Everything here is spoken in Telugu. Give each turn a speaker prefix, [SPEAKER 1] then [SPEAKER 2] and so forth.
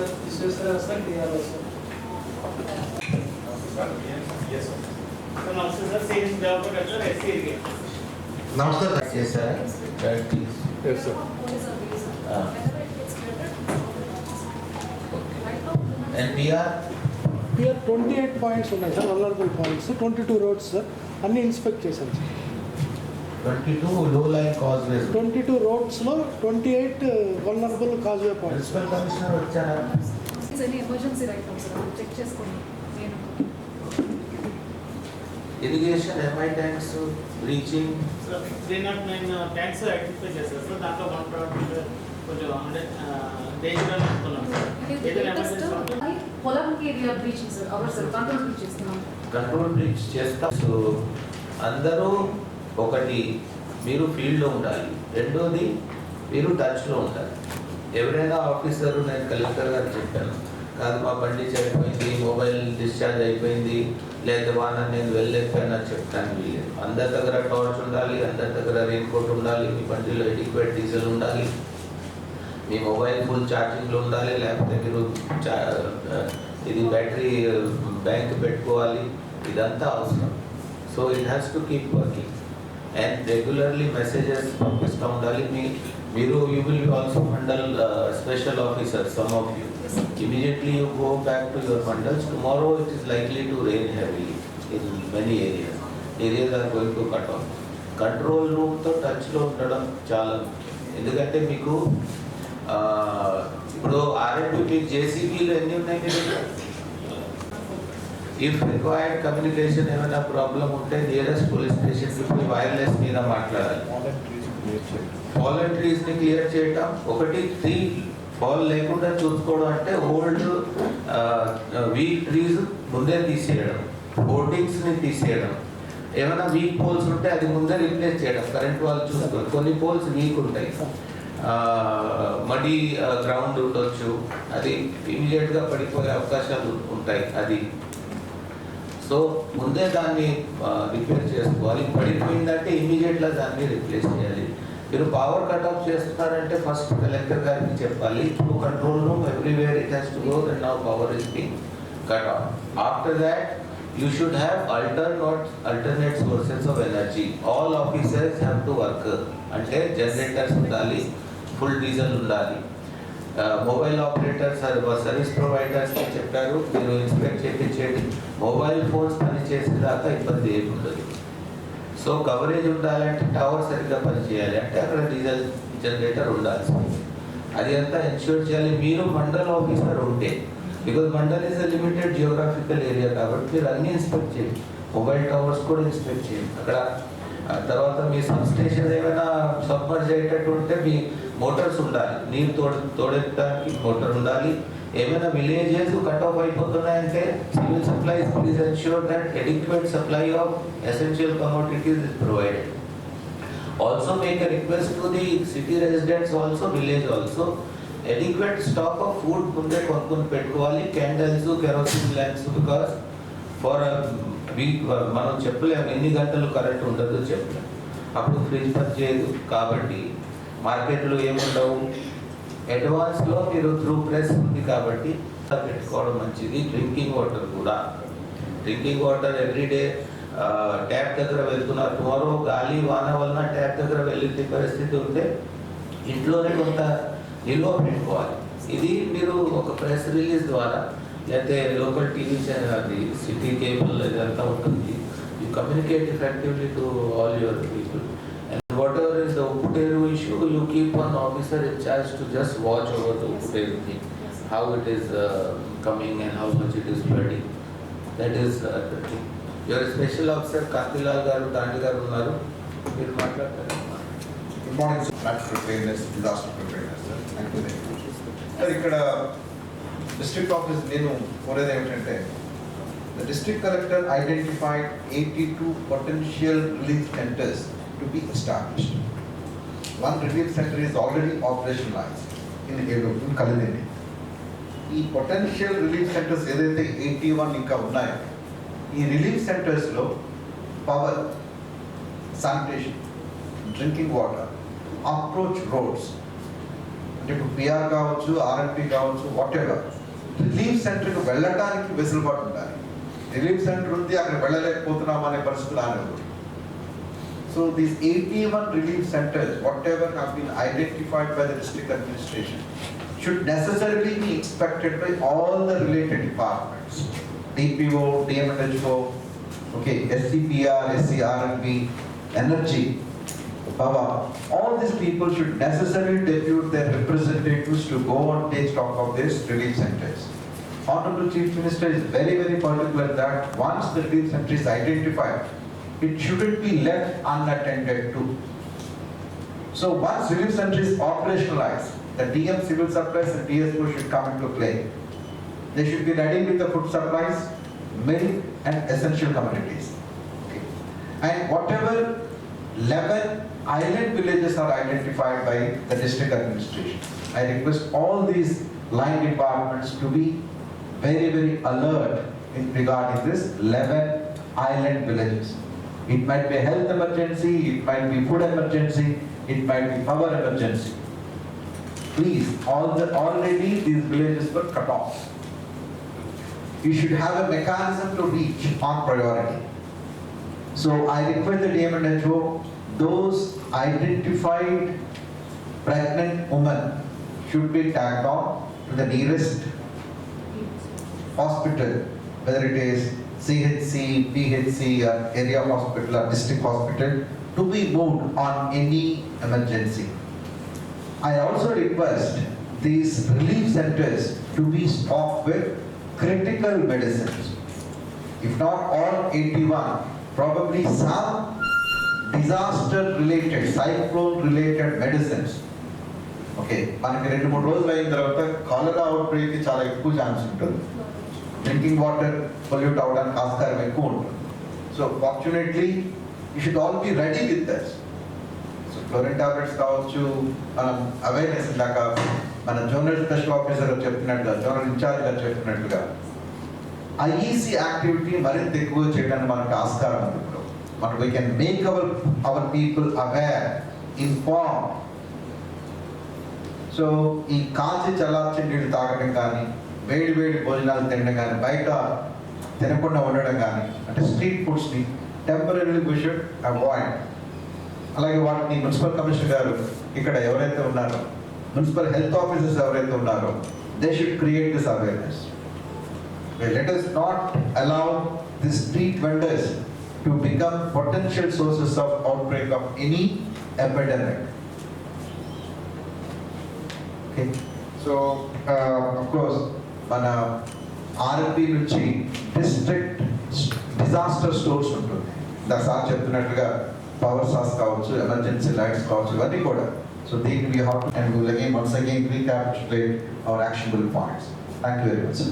[SPEAKER 1] sir, Vishweswara sir, TRO sir.
[SPEAKER 2] So now, sir, sales developer sir, SC irrigation.
[SPEAKER 3] నమస్తే చేశారా right please
[SPEAKER 4] yes sir
[SPEAKER 3] Ah. NPR
[SPEAKER 1] Here twenty eight points ఉన్నాయి sir vulnerable points twenty two roads sir అన్ని ఇన్స్పెక్ట్ చేశాను సార్
[SPEAKER 3] ట్వంటీ టూ లో line causeways
[SPEAKER 1] twenty two రోడ్స్లో twenty eight vulnerable causeway points
[SPEAKER 3] municipal commissioner వచ్చారా
[SPEAKER 5] ఎమర్జెన్సీ చెక్ చేసుకోండి. నేను
[SPEAKER 3] irrigation MI tanks
[SPEAKER 2] bleaching three nought nine tanks identify చేస్తారు సార్ దాంట్లో వన్ ప్రోడక్ట్ కొంచెం అంటే డేంజర్ అని అనుకున్నాం సార్ ఏదైనా ఎమర్జెన్సీ ఉంటే
[SPEAKER 5] పొలంకి area breaching sir our sir control breach చేస్తున్నాం.
[SPEAKER 3] కంట్రోల్ బ్రిడ్జ్ చేస్తాం. సో అందరూ ఒకటి మీరు ఫీల్డ్లో ఉండాలి. రెండోది మీరు టచ్లో ఉండాలి. ఎవరైనా ఆఫీసర్ నేను కలెక్టర్ గారు చెప్పాను. కాదు మా బండి చెడిపోయింది మొబైల్ డిశ్చార్జ్ అయిపోయింది లేదా వాన నేను వెళ్ళలేకపోయినా చెప్తాను వీలేదు అందరి దగ్గర టార్చ్ ఉండాలి అందరి దగ్గర రెయిన్ కోట్ ఉండాలి మీ బండిలో ఎడిక్వేట్ డీజిల్ ఉండాలి మీ మొబైల్ ఫుల్ ఛార్జింగ్లో ఉండాలి లేకపోతే మీరు ఇది బ్యాటరీ బ్యాంక్ పెట్టుకోవాలి ఇదంతా అవసరం. So it has to keep working and regularly messages పంపిస్తూ ఉండాలి. మీ మీరు you will also mandal special officer some of you immediately you go back to your mandals tomorrow it is likely to rain heavy in many areas areas are going to cut off control రూమ్తో టచ్లో ఉండడం చాలా ఎందుకంటే మీకు ఆ, ఇప్పుడు ఆర్ఎంపీ జేసీబీలు ఎన్ని ఉన్నాయి? ఇఫ్ రిక్వైర్డ్ కమ్యూనికేషన్ ఏమైనా ప్రాబ్లం ఉంటే నియరెస్ట్ పోలీస్ స్టేషన్కి పోయి వైర్లెస్ మీద మాట్లాడాలి. ఫాలన్ ట్రీస్ని క్లియర్ చేయటం. ఒకటి ట్రీ ఫాల్ లేకుండా చూసుకోవడం అంటే ఓల్డ్ వీక్ ట్రీస్ ముందే తీసేయడం. హోర్డింగ్స్ని తీసేయడం. ఏమైనా వీక్ పోల్స్ ఉంటే అది ముందే రిప్లేస్ చేయడం. కరెంట్ వాళ్ళు చూసుకోవాలి కొన్ని పోల్స్ వీక్ ఉంటాయి. మడి గ్రౌండ్ ఉండొచ్చు. అది ఇమీడియట్గా పడిపోయే అవకాశాలు ఉంటాయి. అది సో ముందే దాన్ని రిపేర్ చేసుకోవాలి పడిపోయిందంటే ఇమీడియట్గా దాన్ని రిప్లేస్ చేయాలి మీరు పవర్ కట్ ఆఫ్ చేస్తున్నారంటే ఫస్ట్ కలెక్టర్ గారికి చెప్పాలి to control room everywhere it has to go then now power is being cut off after that you should have alternate alternate sources of energy all officers have to work అంటే జనరేటర్స్ ఉండాలి ఫుల్ డీజిల్ ఉండాలి మొబైల్ ఆపరేటర్స్ సర్వీస్ ప్రొవైడర్స్ చెప్పారు మీరు ఇన్స్పెక్ట్ చేయించేది mobile phones పని చేసేదాకా ఇబ్బంది ఏమి ఉండదు సో కవరేజ్ ఉండాలంటే టవర్ సరిగ్గా పనిచేయాలి. అంటే అక్కడ డీజిల్ జనరేటర్ ఉండాల్సింది. అది అంతా ఎన్ష్యూర్ చేయాలి. మీరు మండల్ ఆఫీసర్ ఉంటే. Because mandal is a limited geographical area కాబట్టి మీరు అన్ని ఇన్స్పెక్ట్ చేయండి. మొబైల్ టవర్స్ కూడా ఇన్స్పెక్ట్ చేయండి. అక్కడ తర్వాత మీ సబ్ స్టేషన్ ఏమైనా సబ్మర్జ్ అయ్యేటట్టు ఉంటే మీ మోటార్స్ ఉండాలి నీరు తోడ తోడెత్తడానికి మోటార్ ఉండాలి ఏమైనా villages cut off అయిపోతున్నాయంటే civil supplies please ensure that adequate supply of essential commodities is provided also make a request to the city residents also village also adequate stock of food ముందే కొనుక్కొని పెట్టుకోవాలి candles kerosene lamps because for week మనం చెప్పలేము ఎన్ని గంటలు కరెంట్ ఉండదో చెప్పలేము. అప్పుడు ఫ్రిడ్జ్ చేయదు. కాబట్టి మార్కెట్లో ఏముండవు? అడ్వాన్స్లో మీరు త్రూ ప్రెస్ ఉంది కాబట్టి పెట్టుకోవడం మంచిది. డ్రింకింగ్ వాటర్ కూడా. డ్రింకింగ్ వాటర్ ఎవ్రీడే ట్యాప్ దగ్గర వెళ్తున్నారు. టుమారో గాలి వాన వలన ట్యాప్ దగ్గర వెళ్ళే పరిస్థితి ఉంటే ఇంట్లోనే కొంత నిల్వ పెట్టుకోవాలి. ఇది మీరు ఒక ప్రెస్ రిలీజ్ ద్వారా at a local TV channel, the city cable, the town company, you communicate effectively to all your people. And whatever is the Uputeru issue, you keep one officer in charge to just watch over the Uputeru thing, how it is uh, coming and how much it is spreading. That is uh, the thing. Your special officer, Katilal Garu, Dandi Garu, Naru, will matter.
[SPEAKER 6] Good morning, sir. Natural preparedness, disaster preparedness, sir. Thank you very much. Sir, ikkada నేను కోరేది ఏమిటంటే the district collector identified eighty two potential relief centres to be established one relief centre is already operationalize in Eluru in Kalidindi ఈ పొటెన్షియల్ రిలీఫ్ సెంటర్స్ ఏదైతే ఎయిటీ వన్ ఇంకా ఉన్నాయో ఈ రిలీఫ్ సెంటర్స్లో power sanitation drinking water approach roads అంటే ఇప్పుడు పిఆర్ కావచ్చు ఆర్ఎంపీ కావచ్చు వాట్ ఎవర్ రిలీఫ్ సెంటర్కి వెళ్ళటానికి వెసులుబాటు ఉండాలి రిలీఫ్ సెంటర్ ఉంది అక్కడ వెళ్ళలేకపోతున్నాం అనే పరిస్థితులు ఆనవు so these eighty one relief centres whatever have been identified by the district administration should necessarily be inspected by all the related departments. DPO, DMHO, okay, SCPR, SCRMB, Energy, power. All these people should necessarily depute their representatives to go and take stock of these relief centers. Honorable Chief Minister is very, very particular that once the relief center is identified, it shouldn't be left unattended to. So once relief center is operationalized, the DM civil supplies and DSO should come into play. They should be ready with the food supplies, milk and essential commodities. Okay. And whatever eleven island villages are identified by the district administration, I request all these line departments to be very, very alert in regarding this eleven island villages. It might be a health emergency, it might be food emergency, it might be power emergency. Please, all the, already these villages were cut off. You should have a mechanism to reach on priority. So I request the DMHO, those identified pregnant women should be tagged on to the nearest hospital, whether it is CHC, PHC, or area hospital or district hospital, to be moved on any emergency. I also request these relief centers to be stocked with critical medicines. If not all 81, probably some disaster related cyclone related medicines okay మనకి రెండు మూడు రోజులు అయిన తర్వాత కాలరా అవుట్ బ్రేక్ చాలా ఎక్కువ ఛాన్స్ ఉంటుంది. డ్రింకింగ్ వాటర్ పొల్యూట్ అవడానికి ఆస్కారం ఎక్కువ ఉంటుంది. So fortunately you should all be ready with that so chlorine tablets కావచ్చు మనం అవేర్నెస్ ఇందాక మన జోనల్ స్పెషల్ ఆఫీసర్ చెప్పినట్టుగా జోనల్ ఇన్ఛార్జ్ గారు చెప్పినట్టుగా ఐఈసీ యాక్టివిటీ మరింత ఎక్కువ చేయడానికి మనకు ఆస్కారం ఉంది but we can make make our people aware, informed. So ఈ కాల్చి చల్లార్చి నీళ్ళు తాగడం కానీ వేడి వేడి భోజనాలు తినడం కానీ బయట తినకుండా ఉండడం కానీ అంటే స్ట్రీట్ ఫుడ్స్ని టెంపరీ వీ షుడ్ అవాయిడ్ అలాగే వాటిని మున్సిపల్ కమిషనర్ గారు ఇక్కడ ఎవరైతే ఉన్నారో మున్సిపల్ హెల్త్ ఆఫీసర్స్ ఎవరైతే ఉన్నారో they should create this awareness let us not allow the street vendors to become potential sources of outbreak of any epidemic. Okay, so uh, of course, మన ఆర్ఎంపీ నుంచి డిస్ట్రిక్ట్ డిజాస్టర్ స్టోర్స్ ఉంటుంది ఇందాక సార్ చెప్తున్నట్టుగా పవర్ సాస్ కావచ్చు ఎమర్జెన్సీ లైట్స్ కావచ్చు ఇవన్నీ కూడా సో దీన్ని we have and will again once again recapitulate our actionable points thank you very much